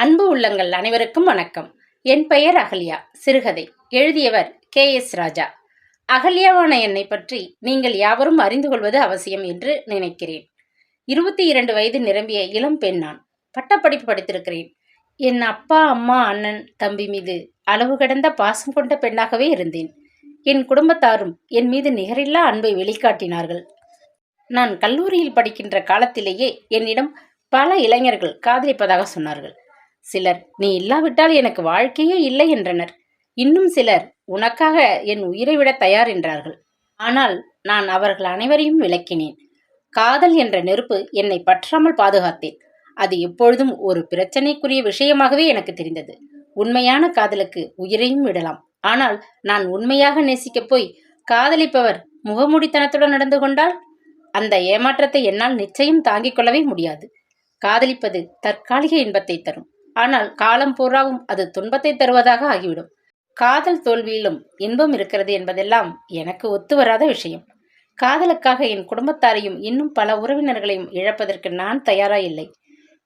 அன்பு உள்ளங்கள் அனைவருக்கும் வணக்கம். என் பெயர் அகல்யா. சிறுகதை. எழுதியவர் கே. எஸ். ராஜா. அகல்யாவான என்னை பற்றி நீங்கள் யாவரும் அறிந்து கொள்வது அவசியம் என்று நினைக்கிறேன். இருபத்தி இரண்டு வயது நிரம்பிய இளம் பெண் நான். பட்டப்படிப்பு படித்திருக்கிறேன். என் அப்பா அம்மா அண்ணன் தம்பி மீது அளவு கடந்த பாசம் கொண்ட பெண்ணாகவே இருந்தேன். என் குடும்பத்தாரும் என் மீது நிகரில்லா அன்பை வெளிக்காட்டினார்கள். நான் கல்லூரியில் படிக்கின்ற காலத்திலேயே என்னிடம் பல இளைஞர்கள் காதலிப்பதாக சொன்னார்கள். சிலர் நீ இல்லாவிட்டால் எனக்கு வாழ்க்கையே இல்லை என்றனர். இன்னும் சிலர் உனக்காக என் உயிரை விட தயார் என்றார்கள். ஆனால் நான் அவர்கள் அனைவரையும் விளக்கினேன். காதல் என்ற நெருப்பு என்னை பற்றாமல் பாதுகாத்தேன். அது எப்பொழுதும் ஒரு பிரச்சனைக்குரிய விஷயமாகவே எனக்கு தெரிந்தது. உண்மையான காதலுக்கு உயிரையும் விடலாம். ஆனால் நான் உண்மையாக நேசிக்கப் போய் காதலிப்பவர் முகமூடித்தனத்துடன் நடந்து கொண்டால் அந்த ஏமாற்றத்தை என்னால் நிச்சயம் தாங்கிக் கொள்ளவே முடியாது. காதலிப்பது தற்காலிக இன்பத்தை தரும். ஆனால் காலம் பூராவும் அது துன்பத்தை தருவதாக ஆகிவிடும். காதல் தோல்வியிலும் இன்பம் இருக்கிறது என்பதெல்லாம் எனக்கு ஒத்து வராத விஷயம். காதலுக்காக என் குடும்பத்தாரையும் இன்னும் பல உறவினர்களையும் இழப்பதற்கு நான் தயாராயில்லை.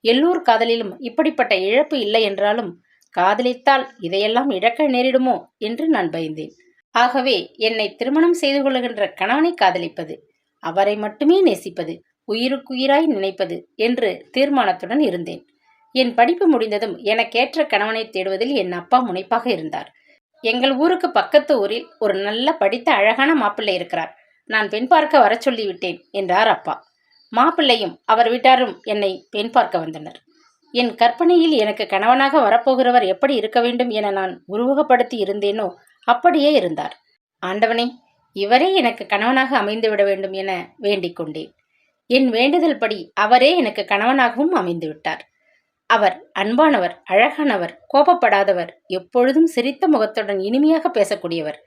எல்லோர் காதலிலும் இப்படிப்பட்ட இழப்பு இல்லை என்றாலும் காதலித்தால் இதையெல்லாம் இழக்க நேரிடுமோ என்று நான் பயந்தேன். ஆகவே என்னை திருமணம் செய்து கொள்ளுகின்ற கணவனை காதலிப்பது அவரை மட்டுமே நேசிப்பது உயிருக்குயிராய் நினைப்பது என்று தீர்மானத்துடன் இருந்தேன். என் படிப்பு முடிந்ததும் எனக்கேற்ற கணவனை தேடுவதில் என் அப்பா முனைப்பாக இருந்தார். எங்கள் ஊருக்கு பக்கத்து ஊரில் ஒரு நல்ல படித்த அழகான மாப்பிள்ளை இருக்கிறார். நான் பெண் பார்க்க வரச் சொல்லிவிட்டேன் என்றார் அப்பா. மாப்பிள்ளையும் அவர் வீட்டாரும் என்னை பெண் பார்க்க வந்தனர். என் கற்பனையில் எனக்கு கணவனாக வரப்போகிறவர் எப்படி இருக்க வேண்டும் என நான் உருவகப்படுத்தி இருந்தேனோ அப்படியே இருந்தார். ஆண்டவனே இவரே எனக்கு கணவனாக அமைந்துவிட வேண்டும் என வேண்டிக் கொண்டேன். என் வேண்டுதல் படி அவரே எனக்கு கணவனாகவும் அமைந்துவிட்டார் அவர் அன்பானவர் அழகானவர் கோபப்படாதவர் எப்பொழுதும் சிரித்த முகத்துடன் இனிமையாக பேசக்கூடியவர்.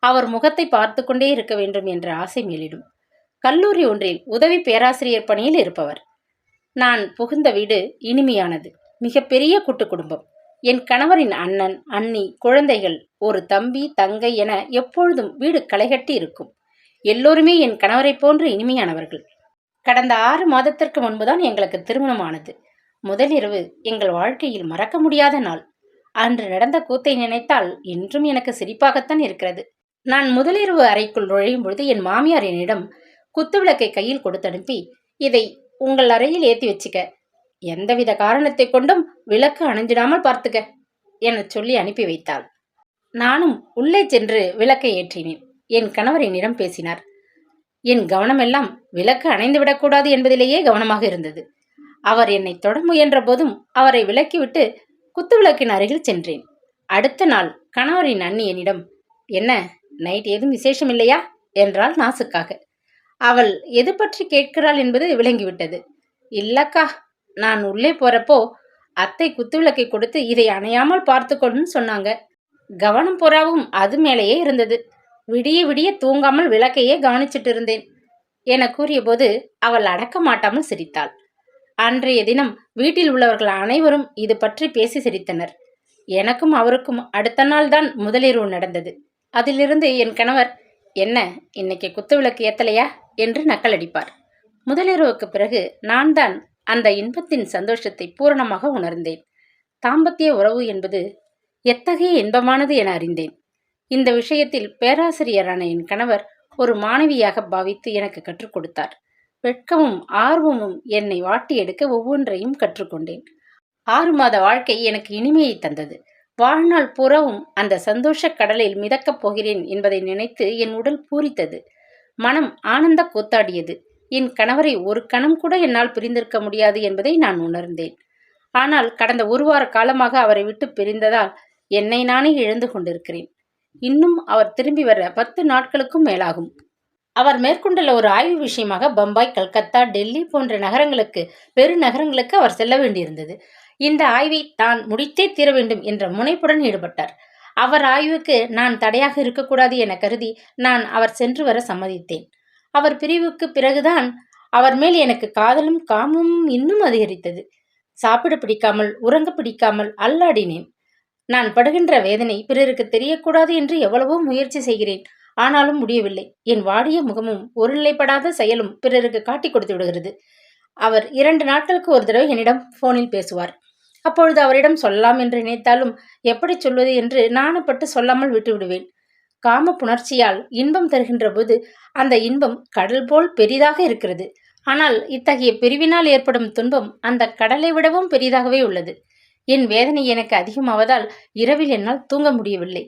அவர் முகத்தை பார்த்து கொண்டே இருக்க வேண்டும் என்ற ஆசை மேலிடும். கல்லூரி ஒன்றில் உதவி பேராசிரியர் பணியில் இருப்பவர். நான் புகுந்த வீடு இனிமையானது. மிகப்பெரிய கூட்டு குடும்பம். என் கணவரின் அண்ணன் அண்ணி குழந்தைகள் ஒரு தம்பி தங்கை என எப்பொழுதும் வீடு களைகட்டி இருக்கும். எல்லோருமே என் கணவரைப் போன்று இனிமையானவர்கள். கடந்த ஆறு மாதத்திற்கு முன்புதான் எங்களுக்கு திருமணமானது. முதலிரவு எங்கள் வாழ்க்கையில் மறக்க முடியாத நாள். அன்று நடந்த கூத்தை நினைத்தால் இன்றும் எனக்கு சிரிப்பாகத்தான் இருக்கிறது. நான் முதலிரவு அறைக்குள் நுழையும் பொழுது என் மாமியார் என்னிடம் குத்துவிளக்கை கையில் கொடுத்தனுப்பி இதை உங்கள் அறையில் ஏற்றி வச்சுக்க. எந்தவித காரணத்தை கொண்டும் விளக்கு அணைஞ்சிடாமல் பார்த்துக்க என சொல்லி அனுப்பி வைத்தாள். நானும் உள்ளே சென்று விளக்கை ஏற்றினேன். என் கணவர் என்னிடம் பேசினார். என் கவனமெல்லாம் விளக்கு அணைந்து விடக்கூடாது என்பதிலேயே கவனமாக இருந்தது. அவர் என்னை தொட முயன்ற போதும் அவரை விலக்கிவிட்டு குத்துவிளக்கின் அருகில் சென்றேன். அடுத்த நாள் கணவரின் அண்ணி என்னிடம் என்ன நைட் ஏதும் விசேஷம் இல்லையா? என்றாள் நாசுக்காக. அவள் எது பற்றி கேட்கிறாள்? என்பது விளங்கிவிட்டது. இல்லக்கா நான் உள்ளே போறப்போ அத்தை குத்துவிளக்கை கொடுத்து இதை அணையாமல் பார்த்துக்கொள்னு சொன்னாங்க. கவனம் புறாவும் அது மேலேயே இருந்தது. விடிய விடிய தூங்காமல் விளக்கையே கவனிச்சிட்டு இருந்தேன். என கூறியபோது அவள் அடக்க மாட்டாமல் சிரித்தாள். அன்றைய தினம் வீட்டில் உள்ளவர்கள் அனைவரும் இது பற்றி பேசி சிரித்தனர். எனக்கும் அவருக்கும் அடுத்த நாள் தான் முதலிரவு நடந்தது. அதிலிருந்து என் கணவர் என்ன இன்னைக்கு குத்துவிளக்கு ஏத்தலையா? என்று நக்கலடிப்பார். முதலிரவுக்கு பிறகு நான் தான் அந்த இன்பத்தின் சந்தோஷத்தை பூரணமாக உணர்ந்தேன். தாம்பத்திய உறவு என்பது எத்தகைய இன்பமானது என அறிந்தேன். இந்த விஷயத்தில் பேராசிரியரான என் கணவர் ஒரு மாணவியாக பாவித்து எனக்கு கற்றுக் கொடுத்தார். வெட்கமும் ஆர்வமும் என்னை வாட்டி எடுக்க ஒவ்வொன்றையும் கற்றுக்கொண்டேன். ஆறு மாத வாழ்க்கை எனக்கு இனிமையை தந்தது. வாழ்நாள் புறவும் அந்த சந்தோஷ கடலில் மிதக்கப் போகிறேன் என்பதை நினைத்து என் உடல் பூரித்தது. மனம் ஆனந்த கூத்தாடியது. என் கணவரை ஒரு கணம் கூட என்னால் பிரிந்திருக்க முடியாது என்பதை நான் உணர்ந்தேன். ஆனால் கடந்த ஒரு வார காலமாக அவரை விட்டு பிரிந்ததால் என்னை நானே இழந்து கொண்டிருக்கிறேன். இன்னும் அவர் திரும்பி வர பத்து நாட்களுக்கும் மேலாகும். அவர் மேற்கொண்டுள்ள ஒரு ஆய்வு விஷயமாக பம்பாய் கல்கத்தா டெல்லி போன்ற நகரங்களுக்கு பெருநகரங்களுக்கு அவர் செல்ல வேண்டியிருந்தது. இந்த ஆய்வை தான் முடித்தே தீர வேண்டும் என்ற முனைப்புடன் ஈடுபட்டார். அவர் ஆய்வுக்கு நான் தடையாக இருக்கக்கூடாது என கருதி நான் அவர் சென்று வர சம்மதித்தேன். அவர் பிரிவுக்கு பிறகுதான் அவர் மேல் எனக்கு காதலும் காமமும் இன்னும் அதிகரித்தது. சாப்பிட பிடிக்காமல் உறங்க பிடிக்காமல் அல்லாடினேன். நான் படுகின்ற வேதனை பிறருக்கு தெரியக்கூடாது என்று எவ்வளவோ முயற்சி செய்கிறேன். ஆனாலும் முடியவில்லை. என் வாடிய முகமும் ஒருநிலைப்படாத செயலும் பிறருக்கு காட்டிக் கொடுத்து விடுகிறது. அவர் இரண்டு நாட்களுக்கு ஒரு தடவை என்னிடம் போனில் பேசுவார். அப்பொழுது அவரிடம் சொல்லலாம் என்று நினைத்தாலும் எப்படி சொல்வது என்று நாணப்பட்டு சொல்லாமல் விட்டுவிடுவேன் காம புணர்ச்சியால் இன்பம் தருகின்ற போது அந்த இன்பம் கடல் போல் பெரிதாக இருக்கிறது. ஆனால் இத்தகைய பிரிவினால் ஏற்படும் துன்பம் அந்த கடலை விடவும் பெரிதாகவே உள்ளது. என் வேதனை எனக்கு அதிகமாவதால் இரவில் என்னால் தூங்க முடியவில்லை.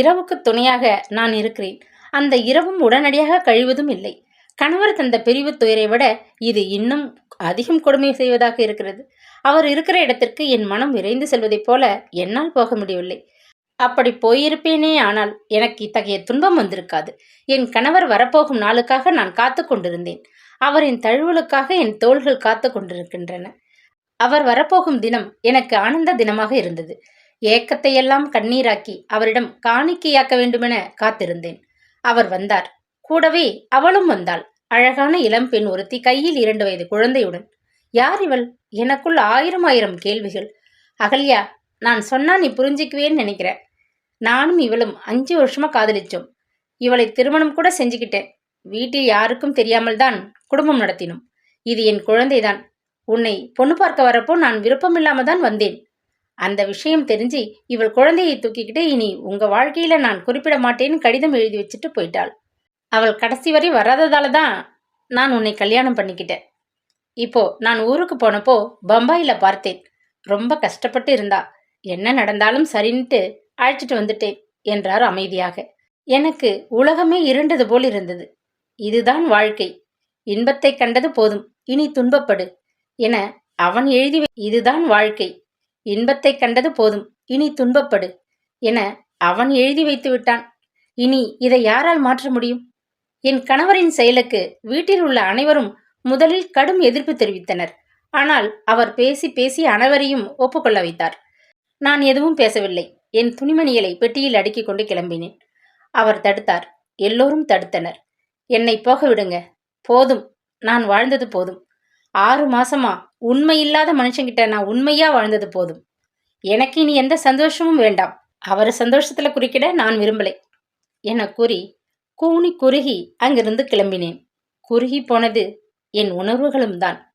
இரவுக்கு துணையாக நான் இருக்கிறேன். அந்த இரவும் உடனடியாக கழிவதும் இல்லை. கணவர் தந்த பிரிவு துயரை விட இது இன்னும் அதிகம் கொடுமை செய்வதாக இருக்கிறது. அவர் இருக்கிற இடத்திற்கு என் மனம் விரைந்து செல்வதைப் போல என்னால் போக முடியவில்லை. அப்படி போயிருப்பேனே ஆனால் எனக்கு இத்தகைய துன்பம் வந்திருக்காது. என் கணவர் வரப்போகும் நாளுக்காக நான் காத்து கொண்டிருந்தேன். அவரின் தழுவலுக்காக என் தோள்கள் காத்து கொண்டிருக்கின்றன. அவர் வரப்போகும் தினம் எனக்கு ஆனந்த தினமாக இருந்தது. ஏக்கத்தையெல்லாம் கண்ணீராக்கி அவரிடம் காணிக்கையாக்க வேண்டுமென காத்திருந்தேன். அவர் வந்தார். கூடவே அவளும் வந்தாள். அழகான இளம் பெண் ஒருத்தி கையில் இரண்டு வயது குழந்தையுடன். யார் இவள்? எனக்குள் ஆயிரம் ஆயிரம் கேள்விகள். அகல்யா நான் சொன்னா நீ புரிஞ்சுக்குவேன்னு நினைக்கிறேன். நானும் இவளும் அஞ்சு வருஷமா காதலிச்சோம். இவளை திருமணம் கூட செஞ்சுக்கிட்டேன். வீட்டில் யாருக்கும் தெரியாமல் தான் குடும்பம் நடத்தினோம். இது என் குழந்தைதான். உன்னை பொண்ணு பார்க்க வரப்போ நான் விருப்பமில்லாம தான் வந்தேன். அந்த விஷயம் தெரிஞ்சு இவள் குழந்தையை தூக்கிக்கிட்டு இனி உங்க வாழ்க்கையில நான் குறிப்பிட மாட்டேன்னு கடிதம் எழுதி வச்சுட்டு போயிட்டாள். அவள் கடைசி வரை வராததால தான் நான் உன்னை கல்யாணம் பண்ணிக்கிட்டேன். இப்போ நான் ஊருக்கு போனப்போ பம்பாயில பார்த்தேன். ரொம்ப கஷ்டப்பட்டு இருந்தா. என்ன நடந்தாலும் சரின்ட்டு அழைச்சிட்டு வந்துட்டேன் என்றார் அமைதியாக. எனக்கு உலகமே இருண்டது போல் இருந்தது. இதுதான் வாழ்க்கை. இன்பத்தை கண்டது போதும். இனி துன்பப்படு. என அவன் எழுதி இதுதான் வாழ்க்கை. இன்பத்தை கண்டது போதும். இனி துன்பப்படு என அவன் எழுதி வைத்து விட்டான். இனி இதை யாரால் மாற்ற முடியும்? என் கணவரின் செயலுக்கு வீட்டில் உள்ள அனைவரும் முதலில் கடும் எதிர்ப்பு தெரிவித்தனர். ஆனால் அவர் பேசி பேசி அனைவரையும் ஒப்புக்கொள்ள வைத்தார். நான் எதுவும் பேசவில்லை. என் துணிமணிகளை பெட்டியில் அடுக்கிக் கொண்டு கிளம்பினேன். அவர் தடுத்தார். எல்லோரும் தடுத்தனர். என்னை போக விடுங்க. போதும். நான் வாழ்ந்தது போதும். ஆறு மாசமா உண்மை இல்லாத மனுஷங்கிட்ட நான் உண்மையா வாழ்ந்தது போதும். எனக்கு இனி எந்த சந்தோஷமும் வேண்டாம். அவர் சந்தோஷத்துல குறுக்கிட நான் விரும்பலை. என கூறி கூனி குறுகி அங்கிருந்து கிளம்பினேன். குறுகி போனது என் உணர்வுகளும் தான்